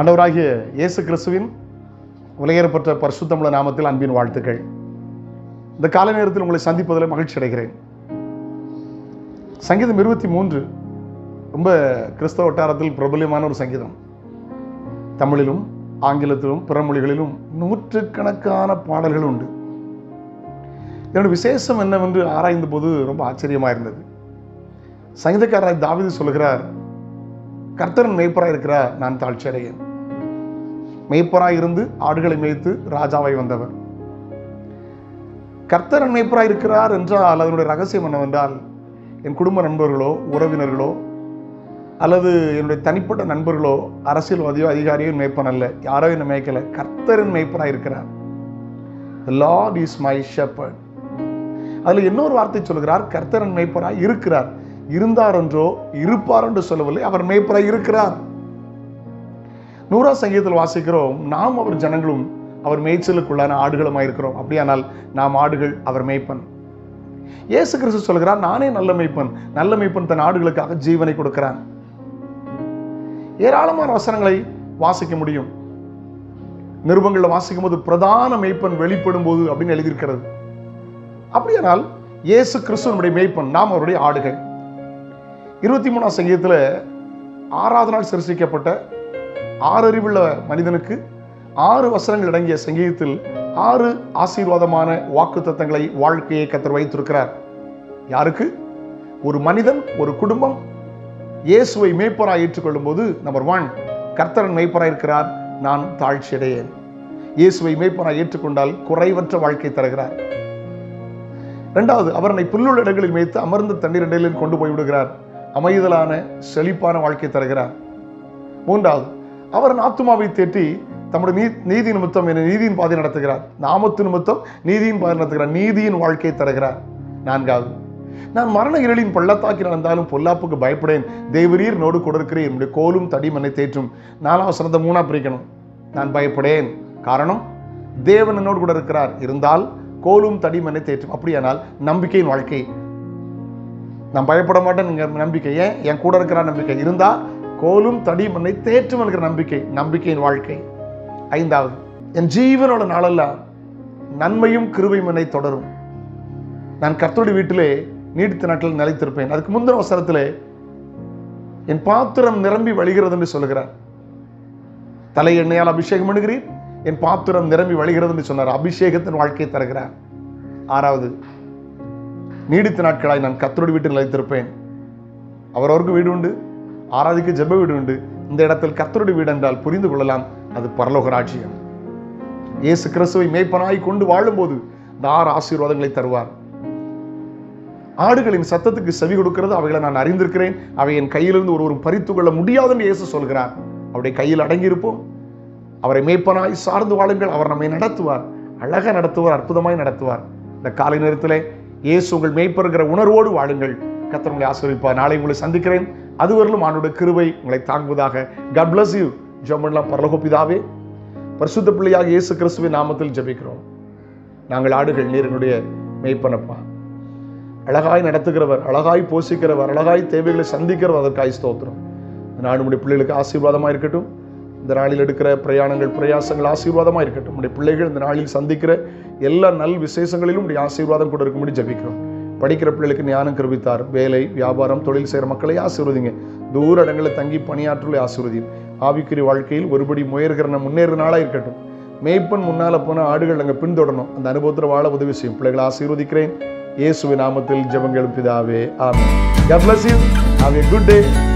ஆண்டவராகிய இயேசு கிறிஸ்துவின் உலகேறப்பட்ட பரிசுத்தமுள்ள நாமத்தில் அன்பின் வாழ்த்துக்கள். இந்த கால நேரத்தில் உங்களை சந்திப்பதில் மகிழ்ச்சி அடைகிறேன். சங்கீதம் இருபத்தி மூன்று ரொம்ப கிறிஸ்தவ வட்டாரத்தில் பிரபல்யமான ஒரு சங்கீதம். தமிழிலும் ஆங்கிலத்திலும் பிற மொழிகளிலும் நூற்றுக்கணக்கான பாடல்கள் உண்டு. என்னோட விசேஷம் என்னவென்று ஆராய்ந்த போது ரொம்ப ஆச்சரியமாக இருந்தது சங்கீதக்காரராய் தாவீது சொல்கிறார் கர்த்தரன் மெய்ப்பராக இருக்கிறார் நான் தாழ்ச்சி அடையேன் இருந்து ஆடுகளை மேய்த்து ராஜாவை வந்தவர். கர்த்தரன் மெய்ப்பராக இருக்கிறார் என்றால் அதனுடைய ரகசியம் என்னவென்றால் என் குடும்ப நண்பர்களோ உறவினர்களோ அல்லது என்னுடைய தனிப்பட்ட நண்பர்களோ அரசியல்வாதியோ அதிகாரியோ மேய்ப்பன் அல்ல. யாரோ என்ன மேய்க்கல. கர்த்தரின் மேய்ப்பனாக இருக்கிறார். லார்ட் இஸ் மை ஷெப்பர்ட் அதில் இன்னொரு வார்த்தை சொல்கிறார் கர்த்தரன் மேய்ப்பராய் இருக்கிறார். இருந்தார் என்றோ இருப்பார் என்று சொல்லவில்லை அவர் மேய்ப்பராய் இருக்கிறார். நூறா சங்கீதத்தில் வாசிக்கிறோம் நாம் அவர் ஜனங்களும் அவர் மேய்ச்சலுக்குள்ளான ஆடுகளுமாய் இருக்கிறோம். அப்படியானால் நாம் ஆடுகள் அவர் மேய்ப்பன். இயேசு கிறிஸ்து சொல்கிறார் நானே நல்ல மேய்ப்பன் நல்ல மேய்ப்பன் தன் ஆடுகளுக்காக ஜீவனை கொடுக்கிறான். ஏராளமான வசனங்களை வாசிக்க முடியும். நிருபங்களில் வாசிக்கும் போது பிரதான மெய்ப்பன் வெளிப்படும் போது அப்படின்னு எழுதியிருக்கிறது. அப்படியானால் இயேசு கிறிஸ்துவனுடைய மெய்ப்பன் நாம் அவருடைய ஆடுகள். இருபத்தி மூணாம் சங்கீதத்தில் ஆறாவது நாள் சிருஷ்டிக்கப்பட்ட ஆறு அறிவுள்ள மனிதனுக்கு ஆறு வசனங்கள் அடங்கிய சங்கீதத்தில் ஆறு ஆசீர்வாதமான வாக்கு தத்தங்களை வாழ்க்கையை கத்தர் வைத்திருக்கிறார். யாருக்கு? ஒரு மனிதன் ஒரு குடும்பம் இயேசுவை மேய்ப்பராக ஏற்றுக்கொள்ளும் போது நம்பர் ஒன் கர்த்தரன் மேய்ப்பராக இருக்கிறார் நான் தாழ்ச்சியடையேன். இயேசுவை மேய்ப்பராக ஏற்றுக்கொண்டால் குறைவற்ற வாழ்க்கை தருகிறார். இரண்டாவது அவர் என்னை புல்லுள்ள இடங்களில் மேய்த்து அமர்ந்த தண்ணீர் இடையிலும் கொண்டு போய் விடுகிறார். அமைதலான செழிப்பான வாழ்க்கை தருகிறார். மூன்றாவது அவர் என் ஆத்துமாவை தேற்றி தம்முடைய நீ நீதி நிமித்தம் என்னை நீதியின் பாதை நடத்துகிறார். நாமத்து நிமித்தம் நீதியின் பாதை நடத்துகிறார். நீதியின் வாழ்க்கை தருகிறார். நான்காவது நான் மரண இருளின் பள்ளத்தாக்கி நடந்தாலும் பொல்லாப்புக்கு பயப்படேன். தேவரீர் நோடு கொடுக்கிறேன் என்னுடைய கோலும் தடி மண்ணை தேற்றும். நாலாம் சிறந்த மூணா பிரிக்கணும். நான் பயப்படேன். காரணம் தேவன் என்னோடு கூட இருக்கிறார். இருந்தால் கோலும் தடி மண்ணை தேற்றும். அப்படியானால் நம்பிக்கையின் வாழ்க்கை. நான் பயப்பட மாட்டேன் நம்பிக்கை. ஏன்? என் கூட இருக்கிற நம்பிக்கை. இருந்தால் கோலும் தடி மண்ணை தேற்றும் என்கிற நம்பிக்கை. நம்பிக்கையின் வாழ்க்கை. ஐந்தாவது என் ஜீவனோட நாளெல்லாம் நன்மையும் கிருபையும் என்னை தொடரும். நான் கர்த்தருடைய வீட்டிலே நீடித்த நாட்டில் நிலைத்திருப்பேன். அதுக்கு முந்தின அவசரத்தில் என் பாத்திரம் நிரம்பி வழிகிறது என்று சொல்லுகிறார். தலை எண்ணெயால் அபிஷேகம் பண்ணுகிறீர். என் பாத்திரம் நிரம்பி வழிகிறது என்று சொன்னார். அபிஷேகத்தின் வாழ்க்கையை தருகிறார். ஆறாவது நீடித்த நாட்களாய் நான் கத்தரோடு வீட்டில் நிலைத்திருப்பேன். அவரவருக்கு வீடு உண்டு ஆராதிக்கு ஜெப வீடு உண்டு. இந்த இடத்தில் கத்தருடைய வீடு என்றால் புரிந்து கொள்ளலாம் அது பரலோக ராஜ்யம். இயேசு கிறிஸ்துவை மேய்ப்பனாய் கொண்டு வாழும்போது இந்த ஆறு ஆசீர்வாதங்களை தருவார். ஆடுகளின் சத்தத்துக்கு செவி கொடுக்கிறது அவைகளை நான் அறிந்திருக்கிறேன். அவை என் கையிலிருந்து ஒருவரும் பறித்து கொள்ள முடியாது என்று இயேசு சொல்கிறார். அவருடைய கையில் அடங்கியிருப்போம். அவரை மேய்ப்பனாய் சார்ந்து வாழுங்கள் அவர் நம்மை நடத்துவார். அழகாக நடத்துவார் அற்புதமாய் நடத்துவார். இந்த காலை நேரத்திலே இயேசு உங்கள் மேய்ப்பருங்கிற உணர்வோடு வாழுங்கள். கத்தர் உங்களை ஆசிரியப்பார் நாளை உங்களை சந்திக்கிறேன். அதுவரையிலும் ஆண்டோட கிருவை உங்களை தாங்குவதாக. God பிளஸ் யூ ஜம்மன்லாம் பரலகோப்பிதாவே பரிசுத்த பிள்ளையாக இயேசு கிறிஸ்துவின் நாமத்தில் ஜெபிக்கிறோம். நாங்கள் ஆடுகள் நீர் என்னுடைய மெய்ப்பனப்பா. அழகாய் நடத்துகிறவர் அழகாய் போஷிக்கிறவர் அழகாய் தேவைகளை சந்திக்கிறவர் அதற்காய் ஸ்தோத்திரம். நான் நாடு பிள்ளைகளுக்கு ஆசீர்வாதமாக இருக்கட்டும் இந்த நாளில் எடுக்கிற பிரயாணங்கள் பிரயாசங்கள் ஆசீர்வாதமாக இருக்கட்டும். நம்முடைய பிள்ளைகள் இந்த நாளில் சந்திக்கிற எல்லா நல் விசேஷங்களிலும் உடைய ஆசீர்வாதம் கூட இருக்கும்படி ஜபிக்கிறோம். படிக்கிற பிள்ளைகளுக்கு ஞானம் கருவித்தார் வேலை வியாபாரம் தொழில் செய்கிற மக்களை ஆசீர்வதிங்க. தூர இடங்களில் தங்கி பணியாற்றுள்ள ஆசீர்வதியும் ஆவிக்குறி வாழ்க்கையில் ஒருபடி முயற்கிற முன்னேற நாளாக இருக்கட்டும். மேய்ப்பன் முன்னால் போன ஆடுகள் அங்கே பின்தொடரணும். அந்த அனுபவத்தில் வாழ உதவி செய்யும். பிள்ளைகளை ஆசீர்வதிக்கிறேன். இயேசுவின் நாமத்தில் ஜெபங்கள் பிதாவே ஆமே God bless you. Have a good day.